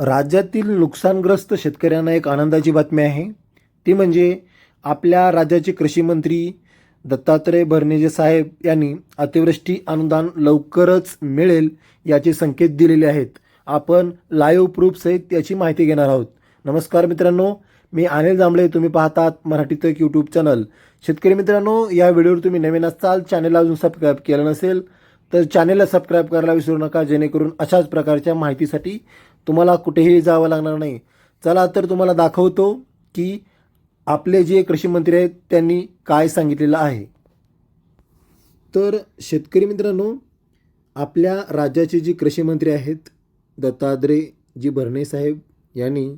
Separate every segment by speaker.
Speaker 1: राज्यातील नुकसानग्रस्त शेतकऱ्यांना एक आनंदाची बातमी आहे. ती म्हणजे आपल्या राज्याचे कृषी मंत्री दत्तात्रय भरणेजे साहेब यांनी अतिवृष्टी अनुदान लवकरच मिळेल याचे संकेत दिलेले आहेत. आपण लाईव्ह प्रूफसहित याची माहिती घेणार आहोत. नमस्कार मित्रांनो मी अनिल जांभळे तुम्ही पाहतात मराठी तक यूट्यूब चॅनल शेतकरी मित्रांनो या व्हिडिओवर तुम्ही नवीन असाल चॅनेलला अजून सबस्क्राईब केलं नसेल तर चॅनेलला सबस्क्राईब करायला विसरू नका जेणेकरून अशाच प्रकारच्या माहितीसाठी तुम्हाला कुठेही जावं लागणार नाही. चला तर तुम्हाला दाखवतो की आपले जे कृषी मंत्री आहेत त्यांनी काय सांगितलेलं आहे. तर शेतकरी मित्रांनो आपल्या राज्याचे जे कृषी मंत्री आहेत दत्तात्रयजी भरणे साहेब यांनी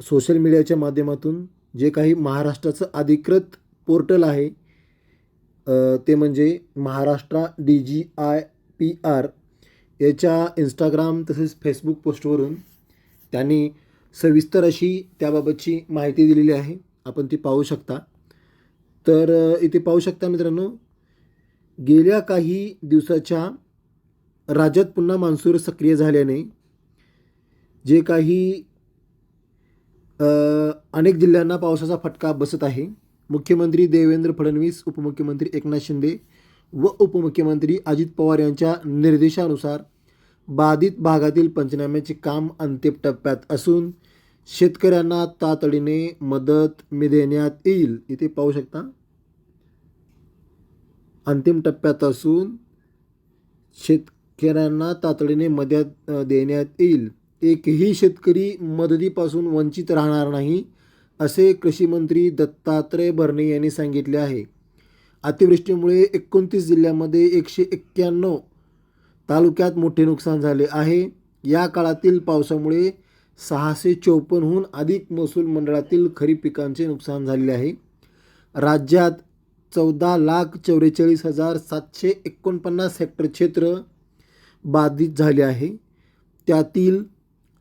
Speaker 1: सोशल मीडियाच्या माध्यमातून जे काही महाराष्ट्राचं अधिकृत पोर्टल आहे ते म्हणजे Maharashtra D G I P R याच्या इंस्टाग्राम तसेच फेसबुक पोस्टवरून त्यांनी सविस्तर अशी त्याबाबतची माहिती दिलेली आहे. आपण ती पाहू शकता. तर इथे पाहू शकता मित्रांनो गेल्या काही दिवसाच्या राज्यात पुन्हा मान्सूर सक्रिय झाल्याने जे काही अनेक जिल्ह्यांना पावसाचा फटका बसत आहे. मुख्यमंत्री देवेंद्र फडणवीस उपमुख्यमंत्री एकनाथ शिंदे व उपमुख्यमंत्री अजित पवार यांच्या निर्देशानुसार बाधित भागातील पंचनाम्याचे काम अंतिम टप्प्यात असून शेतकऱ्यांना तातडीने मदत मी देण्यात येईल. इथे पाहू शकता. अंतिम टप्प्यात असून शेतकऱ्यांना तातडीने मदत देण्यात येईल. एकही शेतकरी मदतीपासून वंचित राहणार नाही. असे कृषीमंत्री दत्तात्रय भरणे यांनी सांगितले आहे. अतिवृष्टीमुळे एकोणतीस जिल्ह्यामध्ये एकशे एक्क्याण्णव तालुक्यात मोठे नुकसान झाले आहे. या काळातील पावसामुळे सहाशे चौपन्नहून अधिक महसूल मंडळातील खरीप पिकांचे नुकसान झालेले आहे. राज्यात चौदा लाख चौवेचाळीस हजार सातशे एकोणपन्नास हेक्टर क्षेत्र बाधित झाले आहे. त्यातील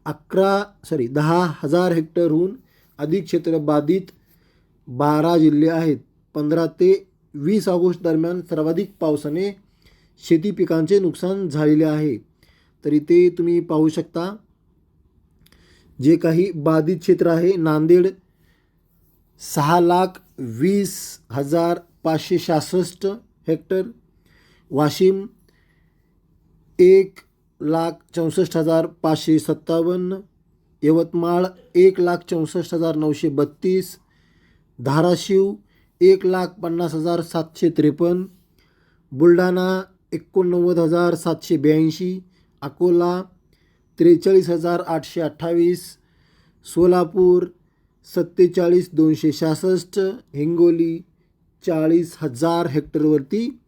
Speaker 1: अकरा सॉरी दहा हजार हेक्टरहून अधिक क्षेत्र बाधित बारा जिल्हे आहेत. पंधरा ते वीस ऑगस्ट दरम्यान सर्वाधिक पावसाने शेती पिकांचे नुकसान झालेले आहे. तर इथे तुम्ही पाहू शकता जे काही बाधित क्षेत्र आहे नांदेड सहा लाख वीस हजार पाचशे सहासष्ट हेक्टर वाशिम एक लाख चौसष्ट हजार पाचशे सत्तावन्न यवतमाळ एक लाख चौसष्ट हजार नऊशे बत्तीस धाराशिव एक लाख पन्नास हजार सातशे त्रेपन्न बुलढाणा एकोणनव्वद हजार सातशे ब्याऐंशी अकोला त्रेचाळीस हजार आठशे अठ्ठावीस सोलापूर सत्तेचाळीस दोनशे सहासष्ट हिंगोली चाळीस हजार हेक्टरवरती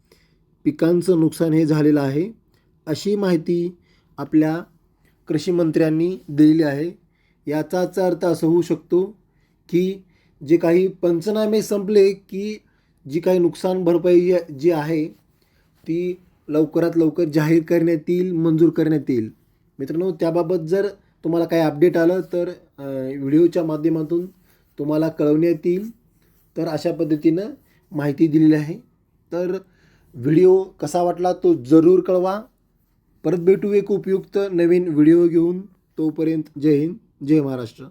Speaker 1: पिकांचं नुकसान हे झालेलं आहे. अशी माहिती आपल्या कृषीमंत्र्यांनी दिलेली आहे. याचाच अर्थ असं होऊ शकतो की जे काही पंचनामे संपले की जी काही नुकसान भरपाई जी आहे ती लवकरात लवकर जाहीर करण्यात येईल मंजूर करण्यात येईल. मित्रांनो त्याबाबत जर तुम्हाला काही अपडेट आलं तर व्हिडिओच्या माध्यमातून तुम्हाला कळवण्यात येईल. तर अशा पद्धतीनं माहिती दिलेली आहे. तर व्हिडिओ कसा वाटला तो जरूर कळवा. परत भेटू एक उपयुक्त नवीन व्हिडिओ घेऊन. तोपर्यंत जय हिंद जय महाराष्ट्र.